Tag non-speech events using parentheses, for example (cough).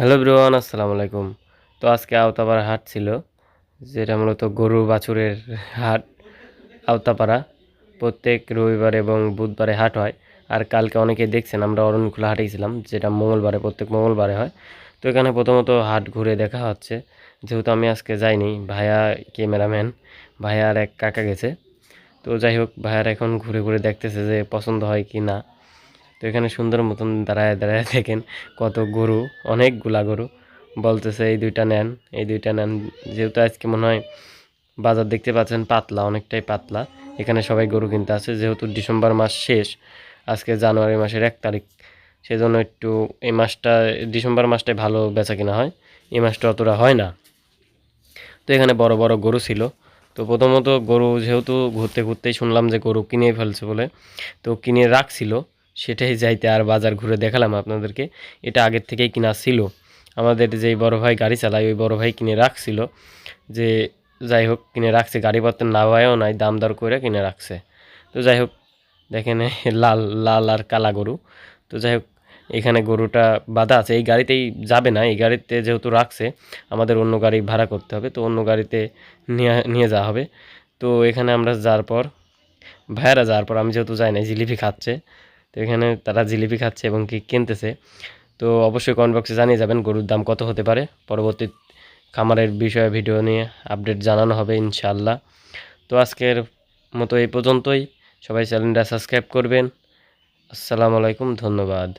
Hello ব্রোয়ান আসসালামু আলাইকুম। তো আজকে আওতাপাড়া হাট ছিল, যেটা মূলত গরু বাছুরের হাট, আওতাপাড়া। প্রত্যেক রবিবার এবং বুধবারে হাট হয়, আর কালকে অনেকে দেখছেন, আমরা অরণখোলা হাটেই ছিলাম, যেটা মঙ্গলবারে, প্রত্যেক মঙ্গলবারে হয়। তো এখানে প্রথমত হাট ঘুরে দেখা হচ্ছে, যেহেতু আমি আজকে যাইনি, ভাইয়া ক্যামেরাম্যান ভাইয়া আর এক কাকা গেছে। তো যাই হোক, ভাইয়ার এখন ঘুরে ঘুরে দেখতেছে যে পছন্দ হয় কি না। তো এখানে সুন্দর মতন দাঁড়ায় দাঁড়ায় দেখেন কত গরু, অনেকগুলা গরু। বলতেছে, এই দুইটা নেন, এই দুইটা নেন। যেহেতু আজকে মনে হয় বাজার দেখতে পাচ্ছেন পাতলা, অনেকটাই পাতলা। এখানে সবাই গরু কিনতে আছে যেহেতু ডিসেম্বর মাস শেষ, আজকে জানুয়ারি মাসের এক তারিখ। সেজন্য একটু এই মাসটা, ডিসেম্বর মাসটাই ভালো বেচা কিনা হয়। এই মাসটা অতটা হয় না। তো এখানে বড় বড় গরু ছিল। তো প্রথমত গরু যেহেতু ঘুরতে, ঘুরতেই শুনলাম যে গরু কিনে ফেলছে বলে, তো কিনে রাখছিল। সেটাই যাইতে আর বাজার ঘুরে দেখালাম আপনাদেরকে। এটা আগের থেকেই কিনা ছিল। আমাদের যেই বড় ভাই গাড়ি চালায়, ওই বড় ভাই কিনে রাখছিল। যে যাই হোক, কিনে রাখছে। গাড়িপত্র না হয়ও নাই, দাম দর করে কিনে রাখছে। তো যাই হোক, দেখেন (laughs) লাল লাল আর কালা গরু। তো যাই হোক, এখানে গরুটা বাধা আছে। এই গাড়িতেই যাবে না, এই গাড়িতে যেহেতু রাখছে, আমাদের অন্য গাড়ি ভাড়া করতে হবে। তো অন্য গাড়িতে নিয়ে নিয়ে যাওয়া হবে। তো এখানে আমরা যাওয়ার পর, ভাইয়ারা যাওয়ার পর, আমি যেহেতু যাই না জিলিপি খাচ্ছে। তো এখানে তারা জিলিপি খাচ্ছে এবং কি কিনতেছে। তো অবশ্যই কমেন্ট বক্সে জানিয়ে যাবেন গরুর দাম কত হতে পারে। পরবর্তী খামারের বিষয়ে ভিডিও নিয়ে আপডেট জানানো হবে ইনশাল্লাহ তো আজকের মতো এই পর্যন্তই। সবাই চ্যানেলটা সাবস্ক্রাইব করবেন। আসসালামু আলাইকুম, ধন্যবাদ।